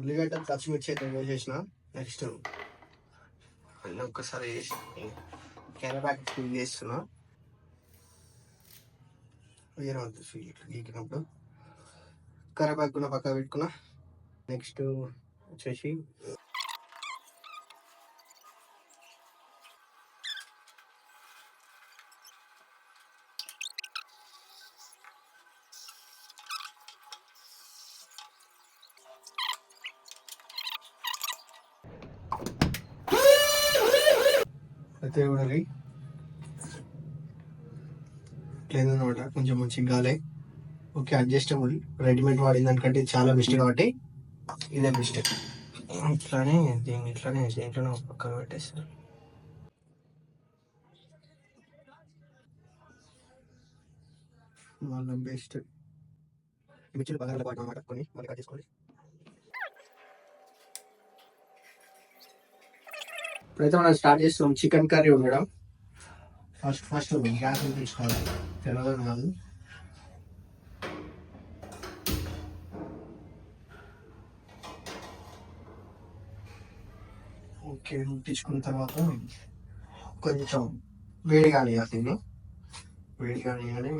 ఉల్లిగడ్డ పచ్చిమిర్చి అయితే వేసేసిన నెక్స్ట్. అన్నీ ఒక్కసారి వేసి కెనబాక్ ఫిల్ చేస్తున్నా. వేరే ఉంటుంది స్వీట్ గీకినప్పుడు. కరేపాకు కూడా పక్క పెట్టుకున్నా. నెక్స్ట్ వచ్చేసి అయితే లేదనమాట కొంచెం మంచిగా గాలే ఓకే అడ్జస్టబుల్. రెడీమేడ్ వాడిన దానికంటే ఇది చాలా బెస్ట్ కాబట్టి ఇదే బెస్ట్. ఇట్లానే దీన్ని ఇట్లానే దీంట్లోనే ఒక పక్కన పెట్టేస్తాను. వాళ్ళ బెస్ట్. మిర్చిలు బాగా పాటు మాట కొన్ని. మళ్ళీ కట్ చేసుకోండి ఇప్పుడైతే మనం స్టార్ట్ చేస్తాం చికెన్ కర్రీ ఉండడం ఫస్ట్ ఫస్ట్ గ్యాస్ తీసుకోవాలి. తెలవదు కాదు. ఓకే తీసుకున్న తర్వాత కొంచెం వేడి కానియాలి దీన్ని వేడి కానీ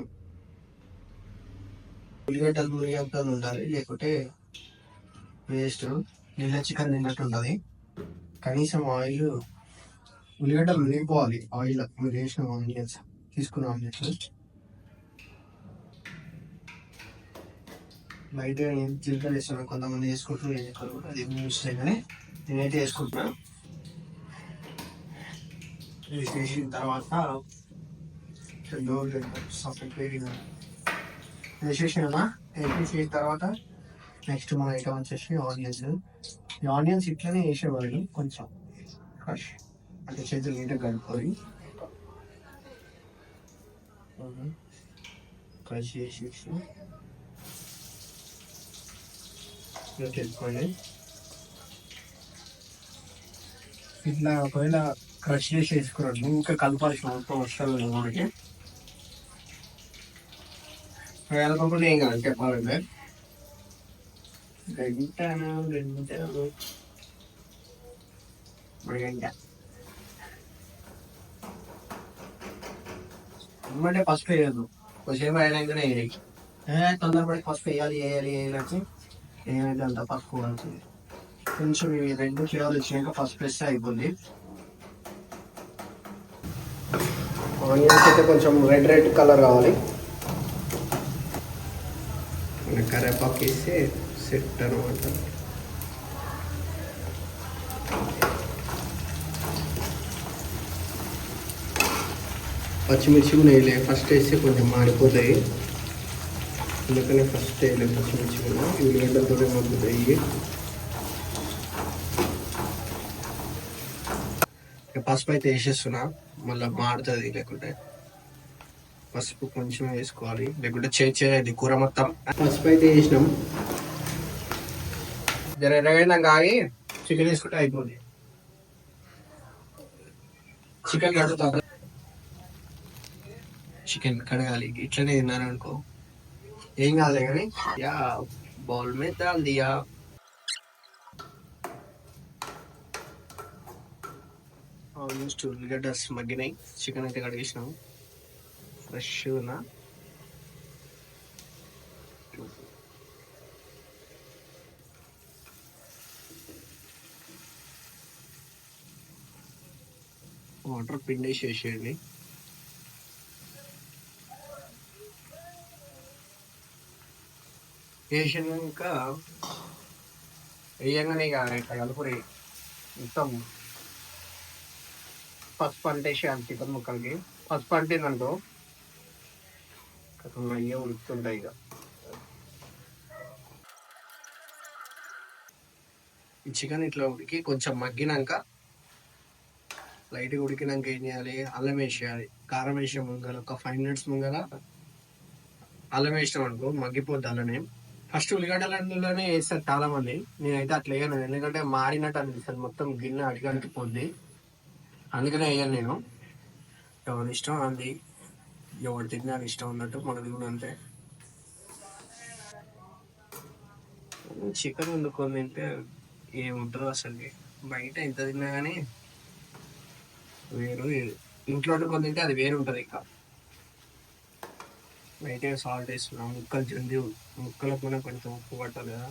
ఉల్లిగడ్డలు ఉల్లిగడ్డలు ఉండాలి లేకుంటే వేస్ట్. నీళ్ళ చికెన్ తిన్నట్టు ఉంటుంది కనీసం ఆయిల్ ఉల్లిగడ్డలు మునిగిపోవాలి ఆయిల్ మీరు వేసిన ఆనియన్స్ తీసుకున్న ఆనియన్స్. బయట నేను జీలకర్ర వేస్తున్నాను కొంతమంది వేసుకుంటారు ఏం చేసుకోరు అది మీ ఇష్టం కానీ నేనైతే వేసుకుంటున్నాను వేసి వేసిన తర్వాత సపరేట్ వేడిన వేసేసిన వేసేసిన తర్వాత నెక్స్ట్ మన ఐటమ్ వచ్చేసి ఆనియన్స్. ఈ ఆనియన్స్ ఇట్లనే వేసేవాళ్ళు కొంచెం ఫ్రెష్ అంటే చేతులు నీట్గా కలుపుకొని క్రష్ చేసి తెలుసుకోండి ఇట్లా ఒకవేళ క్రష్ చేసి వేసుకురండి ఇంకా కలపాల్సిన అవసరం వస్తుంది మనకి. కలపకుండా ఏం కాదు చెప్పాలంటే. గంటను గంటను ఒక గంట అమ్మంటే పసుపు వేయదు కొద్దిసేపు అయినాకనే వేయాలి ఏ తొందరపడి పసుపు వేయాలి వేయాలి వేయాలంటే ఏమైతే అంత పసుపు కొంచెం ఇవి రెండు ఫ్లేవర్లు వచ్చినాక పసుపు వేస్తే అయిపోద్ది ఆనియన్స్ అయితే కొంచెం రెడ్ రెడ్ కలర్ కావాలి ఇంకా కరేపాకు వేస్తే సెట్ అనమాట పచ్చిమిర్చి కూడా వేయలే. ఫస్ట్ వేస్తే కొంచెం మాడిపోతాయి. అందుకనే ఫస్ట్ వేయలే పచ్చిమిర్చి కూడా. ఉల్లిగడ్డలతో మగ్గుతాయి పసుపు అయితే వేసేస్తున్నా. మళ్ళీ మాడుతుంది లేకుంటే పసుపు కొంచెం వేసుకోవాలి. లేకుంటే చేయి చేయాలి కూర మొత్తం. పసుపు అయితే వేసినాం. జర ఎర్రగైనాక ఆగి చికెన్ వేసుకుంటే అయిపోతుంది చికెన్ కడుగుతా. చికెన్ కడగాలి. ఇట్లనే తిన్నాను అనుకో. ఏం కాదులే కానీ. యా బౌల్ మీద దాల్ దియా ఆల్మోస్ట్ ఉల్లిగడ్డ మగ్గినాయి చికెన్ అయితే కడిగేసినాము. ఫ్రెష్గా వాటర్ పిండేసి వేసేయండి వేసినాక వేయంగానే ఇక ఇట్లా కలుపురి మొత్తం పసుపు అంటేసేయాలి చికెన్ ముక్కలకి. పసుపు అంటేందనుకో కొంచెం అయ్యే ఉడుకుతుంటాయి ఇక. ఈ చికెన్ ఇట్లా ఉడికి కొంచెం మగ్గినాక లైట్గా ఉడికినాక ఏం చేయాలి? అల్లం వేసేయాలి. కారం వేసే ముంగల ఒక ఫైవ్ మినిట్స్ ముంగల అల్లం వేసినాం అనుకో మగ్గిపోద్ది అల్లనే. ఫస్ట్ అందులోనే వేస్తారు చాలా మంది నేనైతే అట్లా వేయను. ఎందుకంటే మారినట్టు అనిపిస్తుంది. మొత్తం గిన్నె అడిగానికి పోద్ది అందుకనే వేయను నేను. ఎవరి ఇష్టం అది. ఎవరు తిన్నా ఇష్టం ఉన్నట్టు మనది కూడా అంతే. చికెన్ వండుకొని తింటే ఏముంటుందో అసలు బయట ఎంత తిన్నా కానీ వేరు ఇది. ఇంట్లో వండుకొని తింటే అది వేరు ఉంటుంది ఇంకా. బయట సాల్ట్ వేస్తున్నాం ముక్కలు చెంది ముక్కలకు కూడా కొంచెం ఉప్పు పట్టాలి కదా.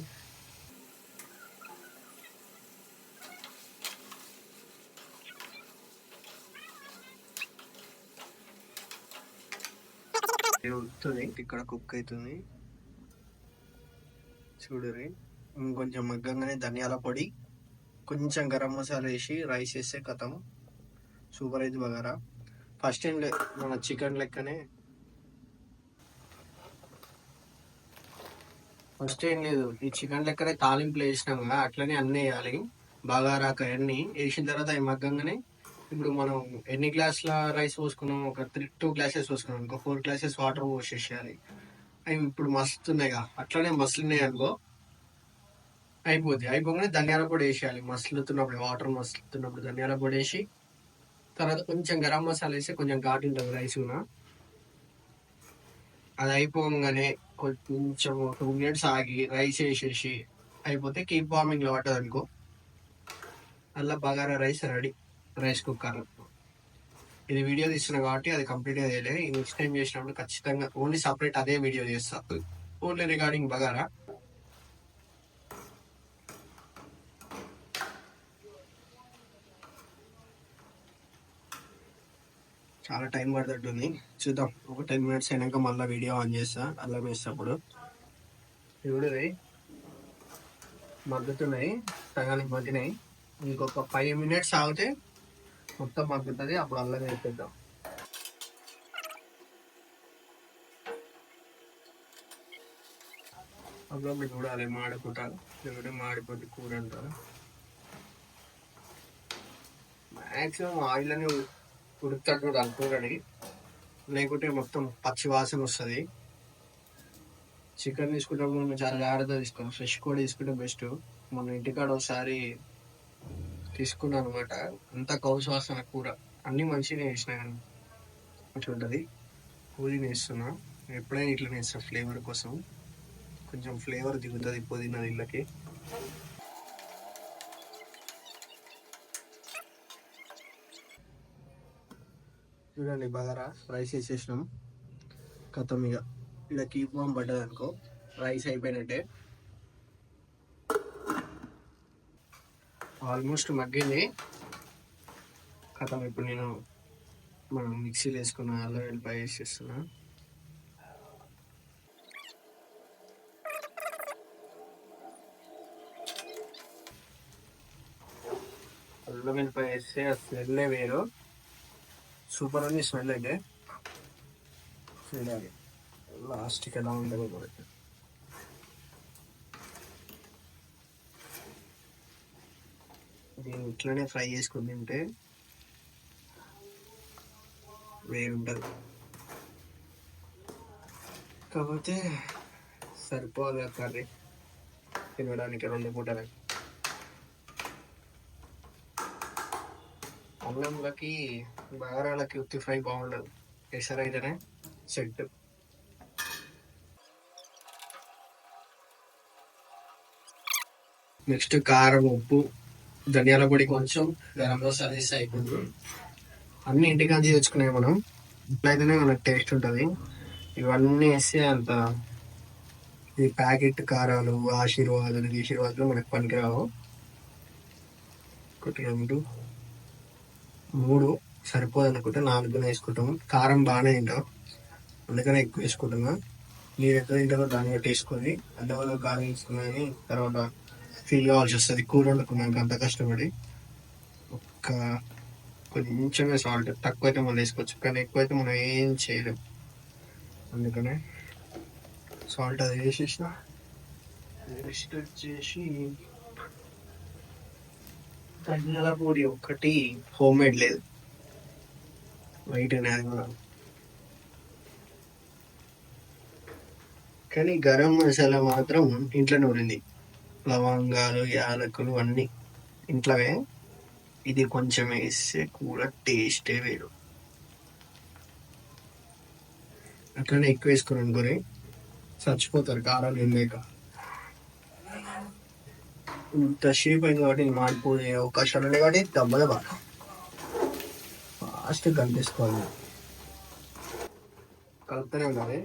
ఇది ఇక్కడ కుక్ అవుతుంది. చూడరి ఇంకొంచెం మగ్గంగానే ధనియాల పొడి కొంచెం గరం మసాలా వేసి రైస్ వేస్తే కథం సూపర్ అయితే బగారా. ఫస్ట్ ఏం మన చికెన్ లెక్కనే. ఫస్ట్ ఏం లేదు ఈ చికెన్ లెక్కనే తాలింపులు వేసినాం కదా అట్లనే అన్నీ వేయాలి. బగారాక అవన్నీ వేసిన తర్వాత అవి మగ్గంగానే ఇప్పుడు మనం ఎన్ని గ్లాసుల రైస్ పోసుకున్నాం? ఒక త్రీ టూ గ్లాసెస్ పోసుకున్నాం ఇంకో ఫోర్ గ్లాసెస్ వాటర్ పోసేసేయాలి. అవి ఇప్పుడు మస్తున్నాయిగా అట్లనే మసలున్నాయి అనుకో అయిపోద్ది అయిపోగానే ధనియాల పొడి వేసేయాలి మసలుతున్నప్పుడు వాటర్ మసలుతున్నప్పుడు ధనియాల పొడి వేసి తర్వాత కొంచెం గరం మసాలా వేసి కొంచెం ఘాటు ఉంటుంది రైస్ కూడా అది అయిపోగానే కొంచెం టూ మినిట్స్ ఆగి రైస్ వేసేసి అయిపోతే కీప్ వార్మింగ్లో పట్టదు అనుకో. అలా bagara rice ready rice cooker. ఇది వీడియో తీస్తున్నా కాబట్టి అది కంప్లీట్గా చేయలే. నెక్స్ట్ టైం చేసినప్పుడు ఖచ్చితంగా ఓన్లీ సపరేట్ అదే వీడియో చేస్తా. Only regarding bagara. చాలా టైం పడుతుంది చూద్దాం. ఒక టెన్ మినిట్స్ అయినాక మళ్ళీ వీడియో ఆన్ చేస్తా. అల్లం వేసినప్పుడు చూడది మగ్గుతున్నాయి. సగానికి మగ్గినాయి. ఇంకొక ఫైవ్ మినిట్స్ ఆగితే మొత్తం మగ్గుతుంది. అప్పుడు అల్లం వేసేద్దాం అప్పుడు చూడాలి. మాడుకుంటారు. లేకుంటే మాడిపోతే కూర అంటారు. మ్యాక్సిమం ఆయిల్ అనేది ఉడుకుతాడు అనుకోకండి లేకుంటే మొత్తం పచ్చి వాసన వస్తుంది. చికెన్ తీసుకున్నప్పుడు మనం చాలా జాగ్రత్త తీసుకున్నాం ఫ్రెష్ కూడా తీసుకుంటే బెస్ట్. మన ఇంటికాడ ఒకసారి తీసుకున్నాను అనమాట అంతా కౌసు వాసన కూర. అన్ని మంచిగా వేసిన కానీ మంచిగా ఉంటుంది. పుదీనా వేస్తున్నా. ఎప్పుడైనా ఇట్లా వేస్తాను ఫ్లేవర్ కోసం. కొంచెం ఫ్లేవర్ దిగుతుంది పుదీనా ఇళ్ళకి. చూడండి బగారా రైస్ వేసేసినాం. కథం ఇక ఇలా కీప్ బాంబ్ పడ్డది అనుకో రైస్ అయిపోయినట్టే. ఆల్మోస్ట్ మగ్గింది. కథం ఇప్పుడు నేను మనం మిక్సీలో వేసుకున్న అల్లం వెల్లిపాయ వేసేస్తున్నా. అల్లం వెల్లిపాయ వేస్తే ఆ స్మెల్లే వేరు. సూపర్ ఉంది స్మెల్ అయితే. చూడాలి. లాస్ట్కి ఎలా ఉండదు మనకి దీన్ని ఇట్లనే ఫ్రై చేసుకుని తింటే వేరుంటుంది కాకపోతే సరిపోదు కర్రీ. తినడానికి రెండు పూటలకి. అన్నంలోకి బగారాలకి ఉత్తి ఫ్రై బాగుండదు. ఎసర్ అయితేనే సెట్. నెక్స్ట్ కారం ఉప్పు ధనియాల పొడి కొంచెం గరం మసాలా వేసి అయిపోతుంది అన్ని ఇంటికాంచి తెచ్చుకున్నాయి మనం. ఇట్లయితేనే మనకు టేస్ట్ ఉంటుంది. ఇవన్నీ వేస్తే అంత ఈ ప్యాకెట్ కారాలు ఆశీర్వాదాలు ఆశీర్వాదాలు మనకు పనికిరావు. ఒకటి రెండు మూడు సరిపోదు అనుకుంటే నాలుగు వేసుకుంటాము. కారం బాగానే తింటాం. అందుకనే ఎక్కువ వేసుకుంటున్నా. మీరు ఎక్కడ తింటారో దాన్ని బట్టి వేసుకొని అందువల్ల కారం వేసుకున్నాయని తర్వాత ఫీల్ కావాల్సి వస్తుంది. కూర వండుకున్నాక అంత కష్టపడి ఒక్క కొంచెమే సాల్ట్ తక్కువ అయితే మనం వేసుకోవచ్చు. కానీ ఎక్కువ అయితే మనం ఏం చేయలేం. అందుకనే సాల్ట్ అది వేసేసిన నెక్స్ట్ వచ్చేసి ధనియాల పొడి ఒక్కటి హోమ్ మేడ్ లేదు. వైట్ అని కూడా. కానీ గరం మసాలా మాత్రం ఇంట్లోనే ఉండింది. లవంగాలు యాలకులు అన్నీ ఇంట్లోవే. ఇది కొంచెం వేస్తే కూడా టేస్టే వేరు. అట్లనే ఎక్కువ వేసుకున్నాను గురి చచ్చిపోతారు కారాలు ఎందాక ఇంత షేప్ అయింది కాబట్టి మారిపోయే అవకాశాలు ఉన్నాయి కాబట్టి దెబ్బ దెబ్బ ఫాస్ట్ కనిపిస్తుంది కలుపుతూనే ఉండాలి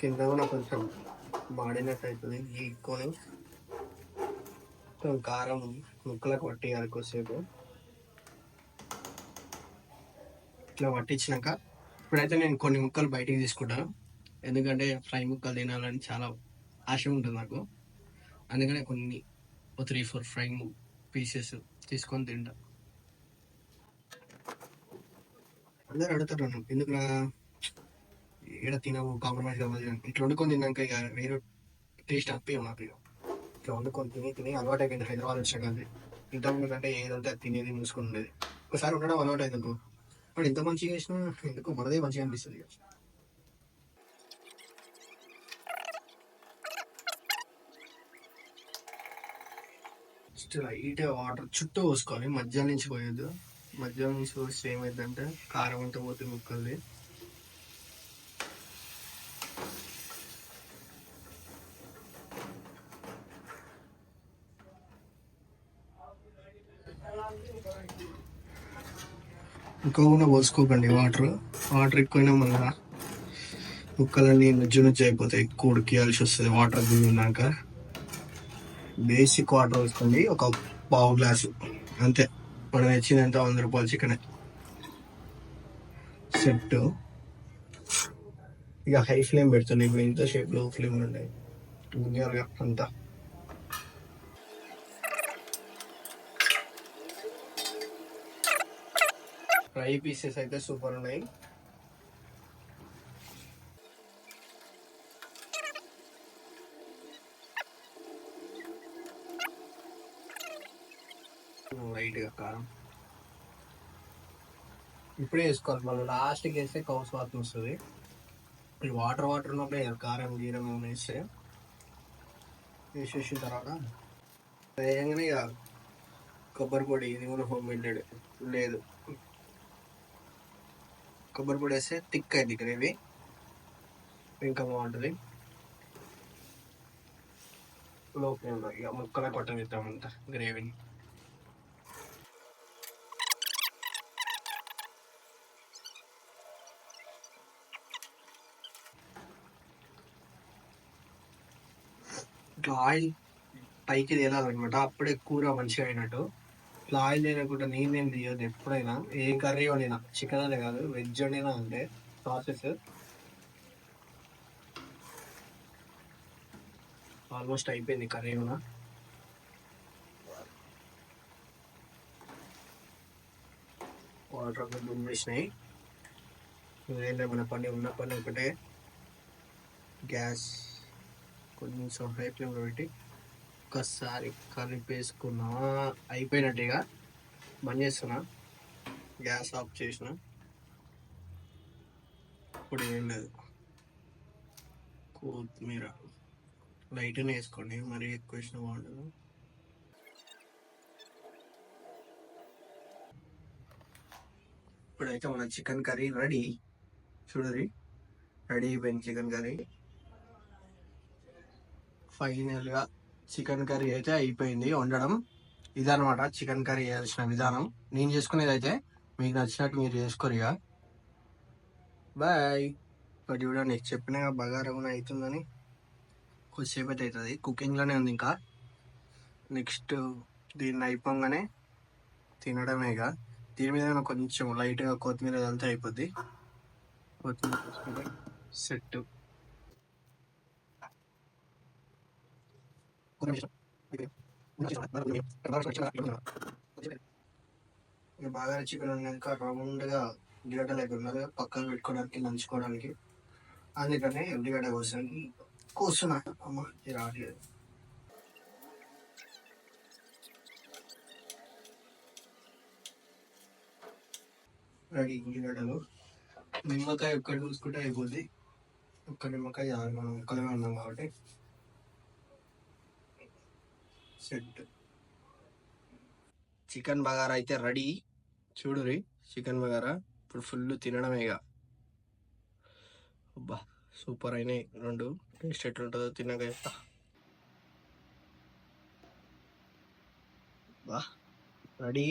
కింద కూడా కొంచెం మాడినట్టు అవుతుంది గీక్కొని కొంచెం కారం ముక్కలకు పట్టేయాలి కొద్దిసేపు ఇట్లా పట్టించినాక ఇప్పుడైతే నేను కొన్ని ముక్కలు బయటికి తీసుకుంటాను ఎందుకంటే ఫ్రై ముక్కలు తినాలని చాలా ఆశ ఉంటుంది నాకు. అందుకనే కొన్ని ఓ త్రీ ఫోర్ ఫ్రై పీసెస్ తీసుకొని తింటా. అందరు అడుగుతారు నన్ను ఎందుకు ఇక్కడ తినవు కాంప్రమైజ్ అవ్వదు ఇట్లా వండుకొని తిన్నాక ఇక వేరే టేస్ట్ అప్పే నాకు ఇక. ఇట్లా వండుకొని తిని తిని అలవాటు అయిపోయింది హైదరాబాద్ వచ్చాక అది ఇంతకుముందు అంటే ఏదంటే అది తినేది మూసుకుని ఉండేది. ఒకసారి ఉండడం అలవాటు అయింది అనుకో. వాడు ఎంత మంచిగా చేసినా ఎందుకు మనదే మంచిగా అనిపిస్తుంది ఇక. జస్ట్ లైట్ వాటర్ చుట్టూ పోసుకోవాలి. మధ్యాహ్నం నుంచి పోయొద్దు. మధ్యాహ్నం నుంచి పోస్తే ఏమైందంటే కారం అంతా పోతే ముక్కల్ది. ఎక్కువగా పోసుకోకండి వాటర్. వాటర్ ఎక్కువైనా మళ్ళీ ముక్కలన్నీ నుజ్జు నుజ్జు అయిపోతాయి. ఎక్కువ ఉడికియాల్సి వస్తుంది. వాటర్ దిగినాక. బేసిక్ వాటర్ వేసుకోండి. ఒక పావు గ్లాసు. అంతే. మనం తెచ్చిందంటే వంద రూపాయలు చికెన్. సెట్ ఇక హై ఫ్లేమ్ పెడుతుంది ఇప్పుడు ఇంత షేప్లో ఫ్లేమ్ ఉన్నాయి. ముందుగా అంతా. ఫ్రై పీసెస్ అయితే సూపర్ ఉన్నాయి లైట్గా కారం ఇప్పుడే వేసుకోవాలి. మళ్ళీ లాస్ట్కి వేస్తే కౌస్ వాసన వస్తుంది. ఇప్పుడు వాటర్ వాటర్ ఉన్నప్పుడే కారం గీరం ఏమైనా వేస్తే. వేసేసిన తర్వాత వేయంగానే ఇక కొబ్బరి పొడి ఇది కూడా హోమ్ మేడ్ లేదు. కొబ్బరి పొడి వేస్తే థిక్ అయింది గ్రేవీ. ఇంకా బాగుంటుంది. లోపల ఇక ముక్కల కొట్టనిద్దామంతా గ్రేవీని. ఇట్లా ఆయిల్ పైకి తేలాలన్నమాట. అప్పుడే కూర మంచిగా అయినట్టు. ఇట్లా ఆయిల్ తినకుండా నేనేం తీయదు ఎప్పుడైనా. ఏ కర్రీ వండినా చికెన్ అనే కాదు వెజ్ వండినా అంటే ప్రాసెస్ ఆల్మోస్ట్ అయిపోయింది కర్రీ కూడా. వాటర్ ఒక వేసినాయి ఏంటంటే మన పని? ఉన్న పని ఒకటే. గ్యాస్ కొంచెం హై ఫ్లేమ్లో పెట్టి ఒక్కసారి కలిపేసుకున్నా. అయిపోయినట్టుగా బంద్ చేస్తున్నా. గ్యాస్ ఆఫ్ చేసిన. ఇప్పుడు ఏం లేదు. కొత్తిమీర. లైట్గానే వేసుకోండి. మరీ ఎక్కువ వేసిన బాగుండదు. ఇప్పుడైతే మన చికెన్ కర్రీ రెడీ. చూడరి రెడీ అయిపోయింది చికెన్ కర్రీ. ఫైనల్గా చికెన్ కర్రీ అయితే అయిపోయింది వండడం. ఇదనమాట చికెన్ కర్రీ చేయాల్సిన విధానం. నేను చేసుకునేది అయితే మీకు నచ్చినట్టు మీరు చేసుకోరు ఇక. బాయ్. ఇప్పుడు చూడండి నీకు చెప్పిన బగారా అవుతుందని కొద్దిసేపు అయితే అవుతుంది కుకింగ్లోనే ఉంది ఇంకా. నెక్స్ట్ దీన్ని అయిపోగానే తినడమే ఇక. దీని మీద కొంచెం లైట్గా కొత్తిమీర అంతా అయిపోద్ది. కొత్తిమీర సెట్ బాగా చికెన్ ఉన్నాక రౌండ్గా ఉల్లిగడ్డ లేకుండా పక్కన పెట్టుకోవడానికి నంచుకోవడానికి. అందుకనే ఉల్లిగడ్డ కోసం కూర్చున్నా అమ్మ ఇది రావట్లేదు. రెడీ ఉల్లిగడ్డలు నిమ్మకాయ ఒక్కటి చూసుకుంటే అయిపోద్ది. ఒక్క నిమ్మకాయ చాలు మనం ఒక్కలే ఉన్నాం కాబట్టి. సెట్. చికెన్ బగారా అయితే రెడీ. చూడురి చికెన్ బగారా. ఇప్పుడు ఫుల్ తినడమే ఇక అబ్బా సూపర్ అయినాయి రెండు. టేస్ట్ ఎట్లుంటుందో తిన్నాక చెప్తా. రెడీ.